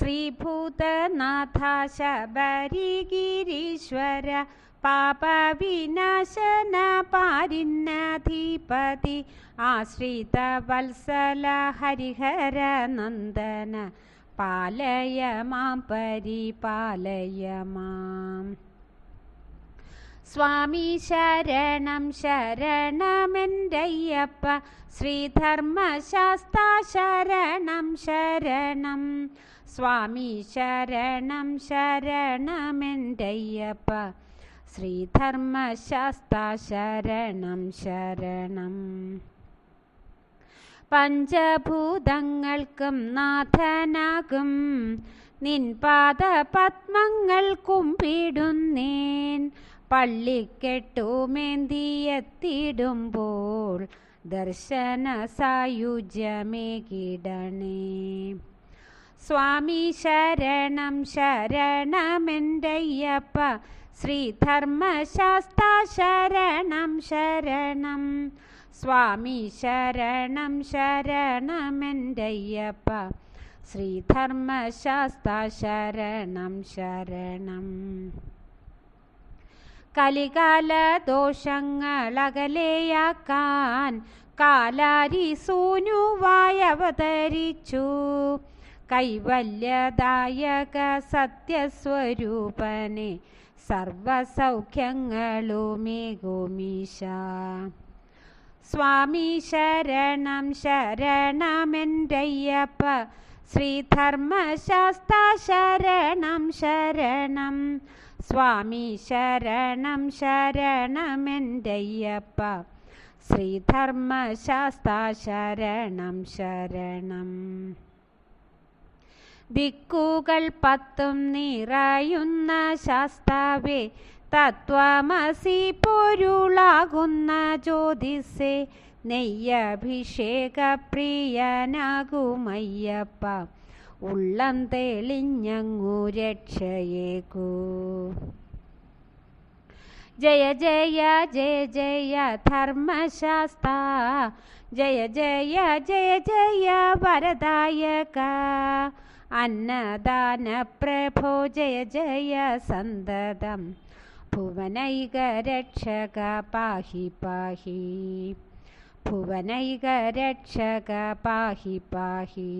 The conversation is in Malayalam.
ശ്രീഭൂതനാഥ ശബരിഗിരീശ്വര പാപവിനാശന പാരിന്നധിപതി ആശ്രിത വത്സല ഹരിഹര നന്ദന പാലയ മാം പരിപാലയ മാം. സ്വാമി ശരണം ശരണമെന്റയ്യപ്പ ശ്രീധർമ്മശാസ്ത ശരണം ശരണം. സ്വാമി ശരണം ശരണമെന്റയ്യപ്പ. ശ്രീധർമ്മശാസ്ത ശരണം. ശരണം പഞ്ചഭൂതങ്ങൾക്കും നാഥനാകും. നിൻ പാദപത്മങ്ങൾ കുമ്പിടുന്നേൻ പള്ളിക്കെട്ടുമേന്തിയെത്തിടുമ്പോൾ ദർശന സായുജ്യമേ കിടണേ സ്വാമി ശരണം ശരണമെന്റയ്യപ്പ. ശ്രീധർമ്മശാസ്ത ശരണം ശരണം. സ്വാമി ശരണം ശരണമെന്റയ്യപ്പ. ശ്രീധർമ്മശാസ്ത ശരണം ശരണം. കലികാല ദോഷങ്ങളകലെയാക്കാൻ കാലാരി സൂനുവായി അവതരിച്ചു കൈവല്യദായക സത്യസ്വരൂപനെ സർവസൗഖ്യങ്ങളുമേകോമീശ സ്വാമി ശരണം ശരണമെന്റയ്യപ്പ. ശ്രീധർമ്മശാസ്ത ശരണം ശരണം. സ്വാമി ശരണം ശരണമെന്റയ്യപ്പ. ശ്രീധർമ്മശാസ്ത ശരണം ശരണം. ദിക്കുകൾ പത്തും നിറയുന്ന ശാസ്താവേ തത്വമസി പൊരുളാകുന്ന ജ്യോതിസേ നെയ്യഭിഷേക പ്രിയനാകുമയ്യപ്പ ഉള്ളം തെളിഞ്ഞങ്ങു രക്ഷയേകൂ. ജയ ജയ ജയ ജയ ധർമ്മശാസ്ത ജയ ജയ ജയ ജയ വരദായക അന്നദാന പ്രഭോ ജയ ജയ സന്തതം. ഭുവനൈക രക്ഷക പാഹി പാഹി ഭുവനൈക രക്ഷക പാഹി പാഹി